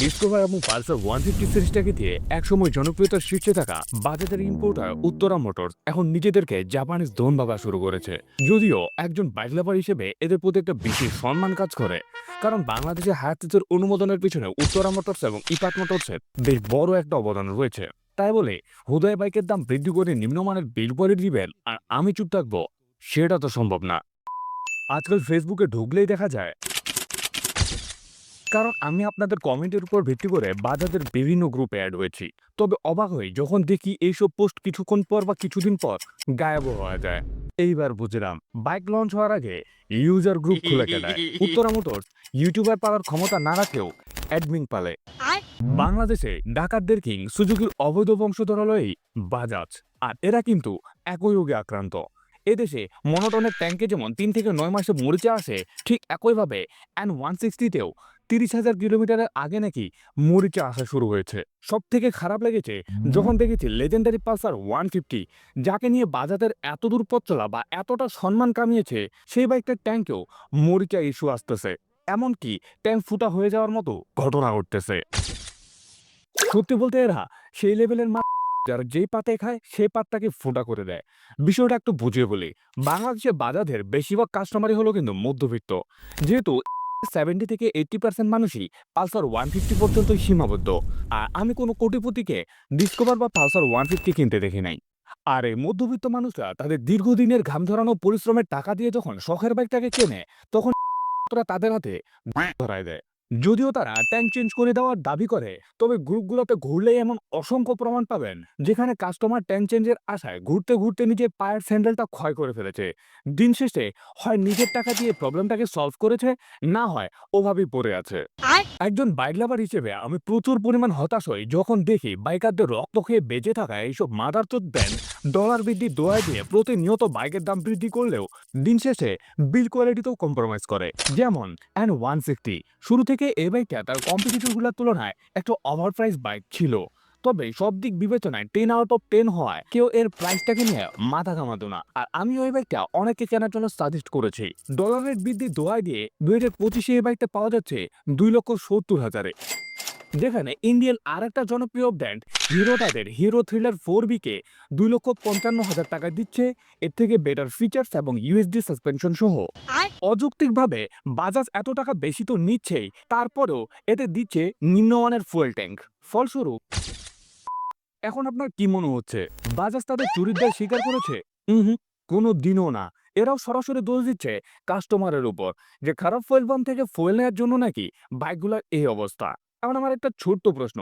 Discover এবং Pulsar one fifty সিরিজটাকে দিয়ে একসময় জনপ্রিয়তার শীর্ষে থাকা বাজাজের ইম্পোর্টার উত্তরা মোটরস এখন নিজেদেরকে জাপানিজ দোন ভাবা শুরু করেছে। যদিও একজন বাইক লাভার হিসেবে এদের প্রতি একটা বিশেষ সম্মান কাজ করে, কারণ বাংলাদেশে হায়াতের অনুমোদনের পিছনে উত্তরা মোটরস এবং ইপাত মোটরসের বেশ বড় একটা অবদান রয়েছে। তাই বলে হুদয় বাইকের দাম বৃদ্ধি করে নিম্নমানের বিল পরে দিবেন আর আমি চুপ থাকব, সেটা তো সম্ভব না। আজকাল ফেসবুকে ঢুকলেই দেখা যায় কারণ আমি আপনাদের কমেন্টের উপর ভিত্তি করে বাজাজের বিভিন্ন গ্রুপে অ্যাড হয়েছি। তবে অবাক হই যখন দেখি এইসব পোস্ট কিছুক্ষণ পর বা কিছুদিন পর গায়েব হওয়া যায়। এইবার বুঝলাম বাইক লঞ্চ হওয়ার আগে ইউজার গ্রুপ খুলে গেলায় উত্তরা মোটর ইউটিউবার পাওয়ার ক্ষমতা না রাখেও অ্যাডমিন পালে। বাংলাদেশে ডাকাতদের কিং সুজুকির অবৈধ বংশধর হলো এই বাজাজ। আর এরা কিন্তু একই রোগে আক্রান্ত। এদেশে মনোটনের ট্যাঙ্কে যেমন তিন থেকে নয় মাসে মরিচা আসে ঠিক একইভাবে অ্যান ওয়ান সিক্সটিতেও তিরিশ হাজার কিলোমিটারের আগে নাকি মরিচা আসা শুরু হয়েছে। সব থেকে খারাপ লেগেছে যখন দেখেছি লেজেন্ডারি পালসার ওয়ান ফিফটি যাকে নিয়ে বাজারের এত দূর পথ চলা বা এতটা সম্মান কামিয়েছে সেই বাইকটার ট্যাঙ্কেও মরিচা ইস্যু আসতেছে। এমনকি ট্যাঙ্ক ফুটা হয়ে যাওয়ার মতো ঘটনা ঘটতেছে। সত্যি বলতে এরা সেই লেভেলের মা যারা যেই পাতে খায় সেই পাতটাকে ফোঁটা করে দেয়। বিষয়টা একটু বুঝিয়ে বলি। বাংলাদেশে বাজারের বেশিরভাগ কাস্টমারই হলো কিন্তু মধ্যবিত্ত। যেহেতু সেভেন্টি থেকে এইটটি পার্সেন্ট মানুষই পালসার ওয়ান ফিফটি পর্যন্ত সীমাবদ্ধ। আর আমি কোনো কোটিপতিকে ডিসকভার বা পালসার ওয়ান ফিফটি কিনতে দেখি নাই। আর এই মধ্যবিত্ত মানুষরা তাদের দীর্ঘদিনের ঘাম ধরানো পরিশ্রমের টাকা দিয়ে যখন শখের বাইকটাকে কেনে, তখন তাদের হাতে ধরায় দেয়। যদিও তারা ট্যাঙ্ক চেঞ্জ করে দেওয়ার দাবি করে তবে গ্রুপগুলোতে ঘুরলেই এমন অসংখ্য প্রমাণ পাবেন যেখানে কাস্টমার ট্যাঙ্ক চেঞ্জের আশায় ঘুরতে ঘুরতে নিজের পায়ের স্যান্ডেলটা ক্ষয় করে ফেলেছে। দিন শেষে হয় নিজের টাকা দিয়ে প্রবলেমটাকে সলভ করেছে না হয় ওভাবেই পড়ে আছে। একজন বাইক লাভার হিসেবে আমি প্রচুর পরিমাণ হতাশ হই যখন দেখি বাইকারদের রক্ত খেয়ে বেঁচে থাকা এইসব মাদারচোদ ব্যান্ড ডলার বৃদ্ধি দোয়ায় দিয়ে প্রতিনিয়ত বাইকের দাম বৃদ্ধি করলেও দিন শেষে বিল কোয়ালিটিতেও কম্প্রোমাইজ করে। যেমন অ্যান্ড ওয়ান সিক্সটি শুরু থেকে এই বাইকটা তার কম্পিটিটরগুলোর তুলনায় একটু ওভার প্রাইস বাইক ছিল। তবে সব দিক বিবেচনায় টেন আউট অফ টেন হওয়ায় কেউ এর প্রাইসটাকে নিয়ে মাথা ঘামাতো না। আর আমি ওই বাইকটা অনেকে কেনার জন্য সাজেস্ট করেছি। ডলারের বৃদ্ধি দোয়ায় দিয়ে দুই হাজার পঁচিশে এই বাইকটা পাওয়া যাচ্ছে দুই লক্ষ সত্তর হাজারে। যেখানে ইন্ডিয়ান আর একটা জনপ্রিয় ব্র্যান্ড হিরো তাদের হিরো থ্রিলার ফোর বিকে দুই লক্ষ পঞ্চান্ন হাজার টাকা দিচ্ছে। এর থেকে বেটার ফিচার্স এবং ইউএসডি সাসপেনশন সহ। অযৌক্তিকভাবে বাজাজ এত টাকা বেশি তো নিচ্ছেই তারপরেও এতে দিচ্ছে নিম্নমানের ফুয়েল ট্যাঙ্ক ফলস্বরূপ এখন আপনার কি মনে হচ্ছে? বাজাজ তাদের চুরির দায় স্বীকার করেছে? হুম কোনো দিনও না। এরাও সরাসরি দোষ দিচ্ছে কাস্টমারের উপর। যে খারাপ ফুয়েল পাম্প থেকে ফুয়েল নেওয়ার জন্য নাকি বাইকগুলোর এই অবস্থা। এখন আমার একটা ছোট্ট প্রশ্ন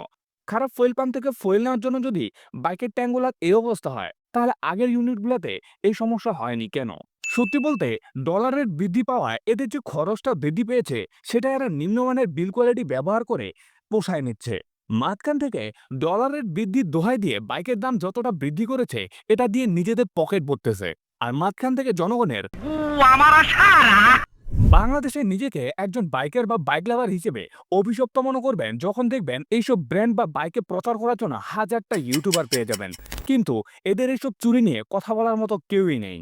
খারাপ ফুয়েল পাম্প থেকে ফুয়েল নেওয়ার জন্য যদি বাইকের ট্যাঙ্কগুলোর এই অবস্থা হয়, তাহলে আগের ইউনিটগুলোতে এই সমস্যা হয়নি কেন? সত্যি বলতে ডলারের বৃদ্ধি পাওয়ায় এদের যে খরচটা বৃদ্ধি পেয়েছে সেটা এরা নিম্নমানের বিল কোয়ালিটি ব্যবহার করে পোষায় নিচ্ছে। মাঝখান থেকে ডলারের বৃদ্ধির দোহাই দিয়ে বাইকের দাম যতটা বৃদ্ধি করেছে, এটা দিয়ে নিজেদের পকেট ভরতেছে। আর মাঝখান থেকে জনগণের বাংলাদেশে নিজেকে একজন বাইকের বা বাইক লাভার হিসেবে অভিশপ্ত মনে করবেন যখন দেখবেন এইসব ব্র্যান্ড বা বাইকে প্রচার করার জন্য হাজারটা ইউটিউবার পেয়ে যাবেন। কিন্তু এদের এইসব চুরি নিয়ে কথা বলার মতো কেউই নেই।